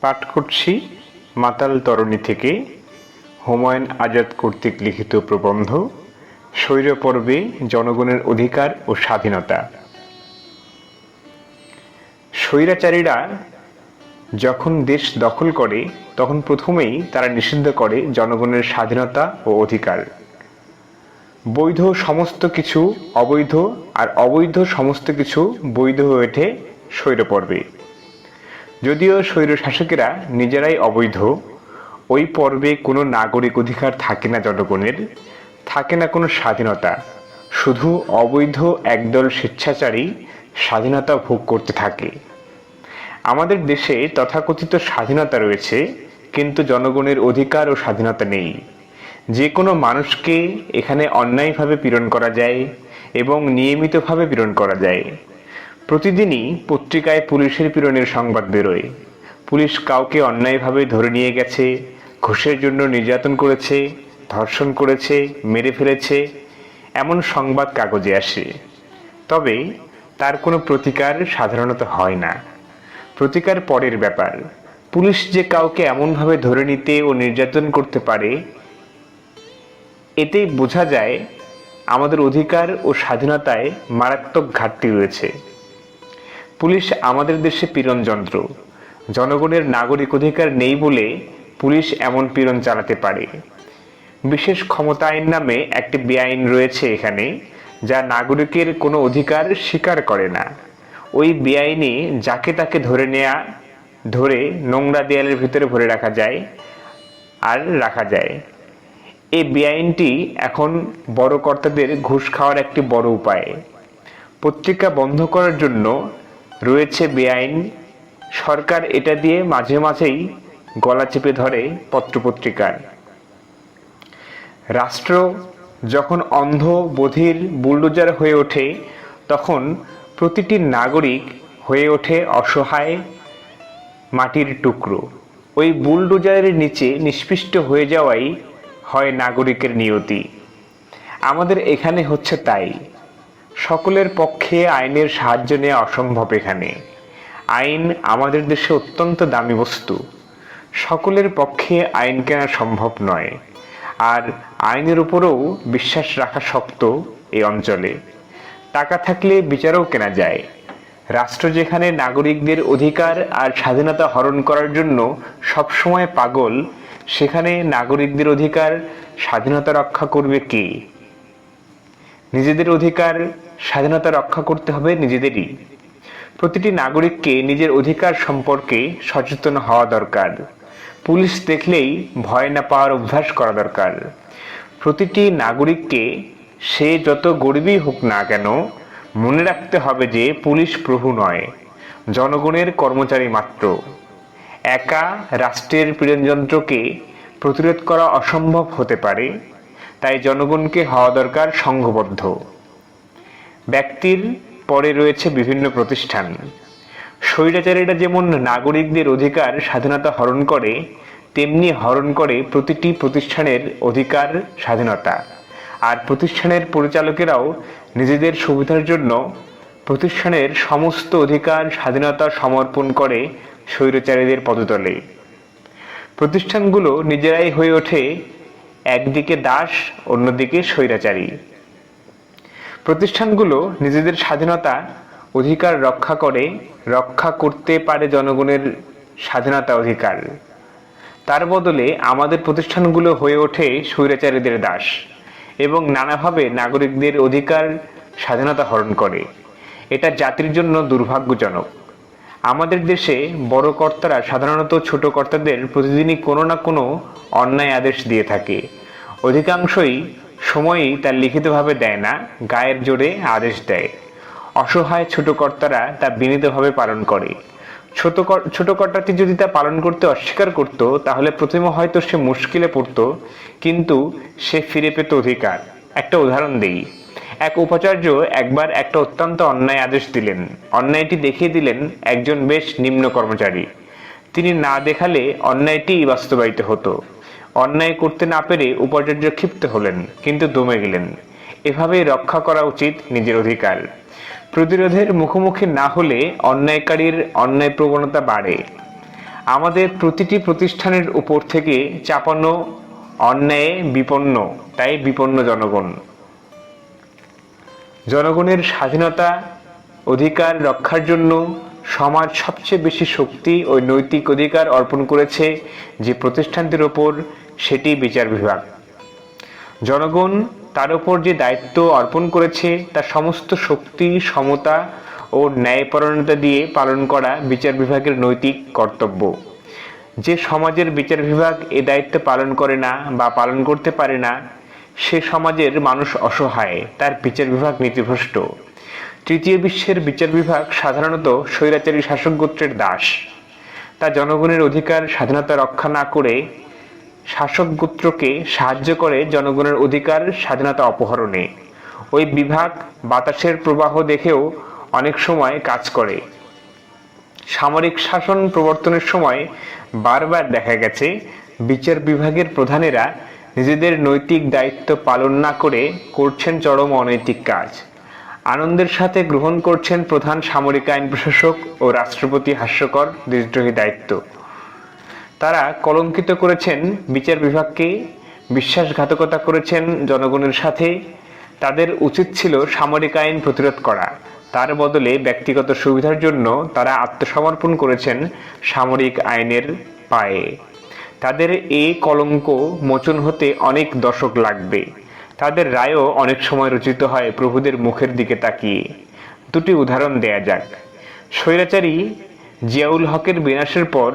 পাঠ করছি মাতাল তরণী থেকে হুমায়ুন আজাদ কর্তৃক লিখিত প্রবন্ধ স্বৈর পর্বে জনগণের অধিকার ও স্বাধীনতা। স্বৈরাচারীরা যখন দেশ দখল করে, তখন প্রথমেই তারা নিষিদ্ধ করে জনগণের স্বাধীনতা ও অধিকার। বৈধ সমস্ত কিছু অবৈধ আর অবৈধ সমস্ত কিছু বৈধ হয়ে ওঠে স্বৈর পর্বে যদিও স্বৈরশাসকেরা নিজেরাই অবৈধ, ওই পর্বে কোনো নাগরিক অধিকার থাকে না জনগণের, থাকে না কোনো স্বাধীনতা। শুধু অবৈধ একদল স্বেচ্ছাচারী স্বাধীনতা ভোগ করতে থাকে। আমাদের দেশে তথাকথিত স্বাধীনতা রয়েছে, কিন্তু জনগণের অধিকার ও স্বাধীনতা নেই। যে কোনো মানুষকে এখানে অন্যায়ভাবে পীড়ন করা যায় এবং নিয়মিতভাবে পীড়ন করা যায়। প্রতিদিনই পত্রিকায় পুলিশের পীড়নের সংবাদ বেরোয়। পুলিশ কাউকে অন্যায়ভাবে ধরে নিয়ে গেছে, ঘুষের জন্য নির্যাতন করেছে, ধর্ষণ করেছে, মেরে ফেলেছে, এমন সংবাদ কাগজে আসে। তবে তার কোনো প্রতিকার সাধারণত হয় না। প্রতিকার পরের ব্যাপার, পুলিশ যে কাউকে এমনভাবে ধরে নিতে ও নির্যাতন করতে পারে, এতেই বোঝা যায় আমাদের অধিকার ও স্বাধীনতায় মারাত্মক ঘাটতি রয়েছে। পুলিশ আমাদের দেশে পীড়ন যন্ত্র জনগণের নাগরিক অধিকার নেই বলে পুলিশ এমন পীড়ন চালাতে পারে। বিশেষ ক্ষমতা আইন নামে একটি বেআইন রয়েছে এখানে, যা নাগরিকের কোনো অধিকার স্বীকার করে না। ওই বেআইনে যাকে তাকে ধরে নেয়া, ধরে নোংরা দেয়ালের ভিতরে ভরে রাখা যায় আর রাখা যায়। এই বেআইনটি এখন বড় কর্তাদের ঘুষ খাওয়ার একটি বড় উপায়। পত্রিকা বন্ধ করার জন্য রয়েছে বেআইন। সরকার এটা দিয়ে মাঝে মাঝেই গলা চেপে ধরে পত্রপত্রিকার। রাষ্ট্র যখন অন্ধ বধির বুলডোজার হয়ে ওঠে, তখন প্রতিটি নাগরিক হয়ে ওঠে অসহায় মাটির টুকরো। ওই বুলডোজারের নিচে নিষ্পিষ্ট হয়ে যাওয়াই হয় নাগরিকের নিয়তি। আমাদের এখানে হচ্ছে তাই। সকলের পক্ষে আইনের সাহায্য নেওয়া অসম্ভব এখানে। আইন আমাদের দেশে অত্যন্ত দামি বস্তু। সকলের পক্ষে আইন কেনা সম্ভব নয়। আর আইনের উপরেও বিশ্বাস রাখা শক্ত এই অঞ্চলে। টাকা থাকলে বিচারও কেনা যায়। রাষ্ট্র যেখানে নাগরিকদের অধিকার আর স্বাধীনতা হরণ করার জন্য সবসময় পাগল, সেখানে নাগরিকদের অধিকার স্বাধীনতা রক্ষা করবে কে? নিজেদের অধিকার স্বাধীনতা রক্ষা করতে হবে নিজেদেরই। প্রতিটি নাগরিককে নিজের অধিকার সম্পর্কে সচেতন হওয়া দরকার। পুলিশ দেখলেই ভয় না পাওয়ার অভ্যাস করা দরকার। প্রতিটি নাগরিককে সে যত গরিবই হোক না কেন মনে রাখতে হবে যে পুলিশ প্রভু নয়, জনগণের কর্মচারী মাত্র। একা রাষ্ট্রের পীড়নযন্ত্রকে প্রতিরোধ করা অসম্ভব হতে পারে। তাই জনগণকে হওয়া দরকার সংঘবদ্ধ। ব্যক্তির পরে রয়েছে বিভিন্ন প্রতিষ্ঠান। স্বৈরাচারীরা যেমন নাগরিকদের অধিকার স্বাধীনতা হরণ করে, তেমনি হরণ করে প্রতিটি প্রতিষ্ঠানের অধিকার স্বাধীনতা। আর প্রতিষ্ঠানের পরিচালকেরাও নিজেদের সুবিধার জন্য প্রতিষ্ঠানের সমস্ত অধিকার স্বাধীনতা সমর্পণ করে স্বৈরাচারীদের পদতলে। প্রতিষ্ঠানগুলো নিজেরাই হয়ে ওঠে একদিকে দাস, অন্যদিকে স্বৈরাচারী। প্রতিষ্ঠানগুলো নিজেদের স্বাধীনতা, অধিকার রক্ষা করে, রক্ষা করতে পারে জনগণের স্বাধীনতা অধিকার। তার বদলে আমাদের প্রতিষ্ঠানগুলো হয়ে ওঠে স্বৈরাচারীদের দাস এবং নানাভাবে নাগরিকদের অধিকার স্বাধীনতা হরণ করে। এটা জাতির জন্য দুর্ভাগ্যজনক। আমাদের দেশে বড় কর্তারা সাধারণত ছোট কর্তাদের প্রতিদিনই কোনো না কোনো অন্যায় আদেশ দিয়ে থাকে। অধিকাংশই সময়ই তার লিখিতভাবে দেয় না, গায়ের জোরে আদেশ দেয়। অসহায় ছোট কর্তারা তা বিনীতভাবে পালন করে। ছোট ছোট কর্তাটি যদি তা পালন করতে অস্বীকার করত, তাহলে প্রথমে হয়তো সে মুশকিলে পড়তো, কিন্তু সে ফিরে পেত অধিকার। একটা উদাহরণ দেই। এক উপাচার্য একবার একটা অত্যন্ত অন্যায় আদেশ দিলেন। অন্যায়টি দেখিয়ে দিলেন একজন বেশ নিম্ন কর্মচারী। তিনি না দেখালে অন্যায়টি বাস্তবায়িত হতো। অন্যায় করতে না পেরে উপাচার্য ক্ষিপ্ত হলেন, কিন্তু দমে গেলেন। এভাবেই রক্ষা করা উচিত নিজের অধিকার। প্রতিরোধের মুখোমুখি না হলে অন্যায়কারীর অন্যায় প্রবণতা বাড়ে। আমাদের প্রতিটি প্রতিষ্ঠানের উপর থেকে চাপানো অন্যায়ে বিপন্ন, তাই বিপন্ন জনগণ। জনগণের স্বাধীনতা, অধিকার রক্ষার জন্য সমাজ সবচেয়ে বেশি শক্তি ও নৈতিক অধিকার অর্পণ করেছে যে প্রতিষ্ঠানটির ওপর সেটি বিচার বিভাগ। জনগণ তার উপর যে দায়িত্ব অর্পণ করেছে তার সমস্ত শক্তি, সমতা ও ন্যায়পরণতা দিয়ে পালন করা বিচার বিভাগের নৈতিক কর্তব্য। যে সমাজের বিচার বিভাগ এ দায়িত্ব পালন করে না বা পালন করতে পারে না সে সমাজের মানুষ অসহায়, তার বিচার বিভাগ নীতিভ্রষ্ট। তৃতীয় বিশ্বের বিচার বিভাগ সাধারণত স্বৈরাচারী শাসক গোত্রের দাস। তা জনগণের অধিকার, স্বাধীনতা রক্ষা না করে শাসক গোত্রকে সাহায্য করে জনগণের অধিকার, স্বাধীনতা অপহরণে। ওই বিভাগ বাতাসের প্রবাহ দেখেও অনেক সময় কাজ করে। সামরিক শাসন প্রবর্তনের সময় বারবার দেখা গেছে, বিচার বিভাগের প্রধানেরা নিজেদের নৈতিক দায়িত্ব পালন না করে করছেন চরম অনৈতিক কাজ। আনন্দের সাথে গ্রহণ করছেন প্রধান সামরিক আইন প্রশাসক ও রাষ্ট্রপতি হাস্যকর দেশদ্রোহী দায়িত্ব। তারা কলঙ্কিত করেছেন বিচার বিভাগকে, বিশ্বাসঘাতকতা করেছেন জনগণের সাথে। তাদের উচিত ছিল সামরিক আইন প্রতিরোধ করা। তার বদলে ব্যক্তিগত সুবিধার জন্য তারা আত্মসমর্পণ করেছেন সামরিক আইনের পায়ে। তাদের এই কলঙ্ক মোচন হতে অনেক দশক লাগবে। তাদের রায়ও অনেক সময় রচিত হয় প্রভুদের মুখের দিকে তাকিয়ে। দুটি উদাহরণ দেয়া যাক। স্বৈরাচারী জিয়াউল হকের বিনাশের পর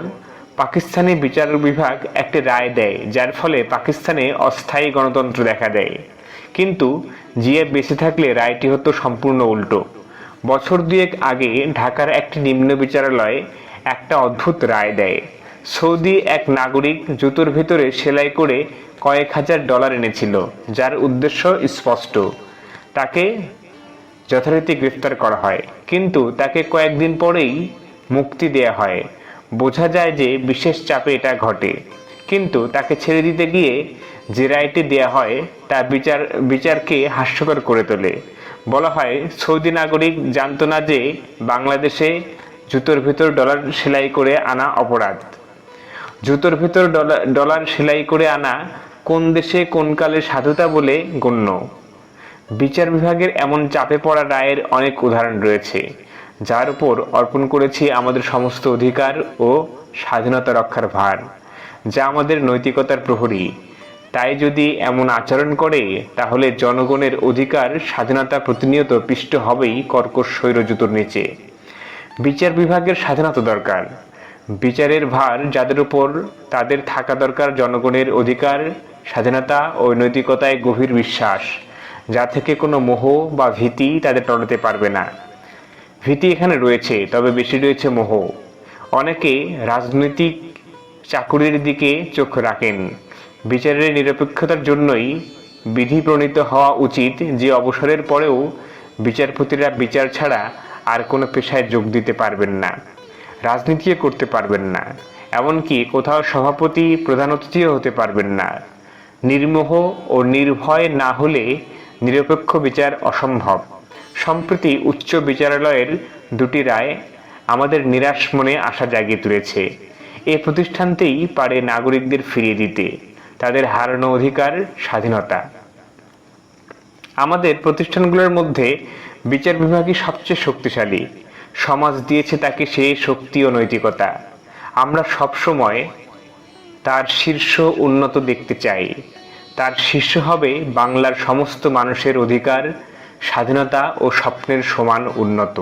পাকিস্তানি বিচার বিভাগ একটি রায় দেয়, যার ফলে পাকিস্তানে অস্থায়ী গণতন্ত্র দেখা দেয়। কিন্তু জিয়া বেঁচে থাকলে রায়টি হতো সম্পূর্ণ উল্টো। বছর দুয়েক আগে ঢাকার একটি নিম্ন বিচারালয় একটা অদ্ভুত রায় দেয়। সৌদি এক নাগরিক জুতোর ভিতরে সেলাই করে কয়েক হাজার ডলার এনেছিল, যার উদ্দেশ্য স্পষ্ট। তাকে যথারীতি গ্রেফতার করা হয়, কিন্তু তাকে কয়েকদিন পরেই মুক্তি দেয়া হয়। বোঝা যায় যে বিশেষ চাপে এটা ঘটে, কিন্তু তাকে ছেড়ে দিতে গিয়ে যে রায়টি দেয়া হয়, তা বিচার, বিচারকে হাস্যকর করে তোলে। বলা হয়, সৌদি নাগরিক জানত না যে বাংলাদেশে জুতোর ভিতর ডলার সেলাই করে আনা অপরাধ। জুতোর ভিতর ডলার সেলাই করে আনা কোন দেশে কোন কালে সাধুতা বলে গণ্য? বিচার বিভাগের এমন চাপে পড়া রায়ের অনেক উদাহরণ রয়েছে, যার উপর অর্পণ করেছি আমাদের সমস্ত অধিকার ও স্বাধীনতা রক্ষার ভার, যা আমাদের নৈতিকতার প্রহরী। তাই যদি এমন আচরণ করে, তাহলে জনগণের অধিকার স্বাধীনতা প্রতিনিয়ত পিষ্ট হবেই কর্কশ স্বৈরজুতোর নিচে। বিচার বিভাগের স্বাধীনতা দরকার বিচারের ভার যাদের উপর তাদের থাকা দরকার জনগণের অধিকার, স্বাধীনতা ও নৈতিকতায় গভীর বিশ্বাস, যা থেকে কোনো মোহ বা ভীতি তাদের টলাতে পারবে না। ভীতি এখানে রয়েছে, তবে বেশি রয়েছে মোহ। অনেকে রাজনৈতিক চাকুরির দিকে চোখ রাখেন। বিচারের নিরপেক্ষতার জন্যই বিধি প্রণীত হওয়া উচিত যে অবসরের পরেও বিচারপতিরা বিচার ছাড়া আর কোনো পেশায় যোগ দিতে পারবেন না। রাজনীতিও করতে পারবেন না। এমনকি কোথাও সভাপতি প্রধান অতিথিও হতে পারবেন না। নির্মোহ ও নির্ভয় না হলে নিরপেক্ষ বিচার অসম্ভব। সম্প্রতি উচ্চ বিচারালয়ের দুটি রায় আমাদের নিরাশ মনে আশা জাগিয়ে তুলেছে। এ প্রতিষ্ঠানতেই পারে নাগরিকদের ফিরিয়ে দিতে। তাদের হারানো অধিকার, স্বাধীনতা। আমাদের প্রতিষ্ঠানগুলোর মধ্যে বিচার বিভাগই সবচেয়ে শক্তিশালী। সমাজ দিয়েছে তাকে সেই শক্তি ও নৈতিকতা। আমরা সবসময় তার শীর্ষ উন্নত দেখতে চাই। তার শীর্ষ হবে বাংলার সমস্ত মানুষের অধিকার, স্বাধীনতা ও স্বপ্নের সমান উন্নত।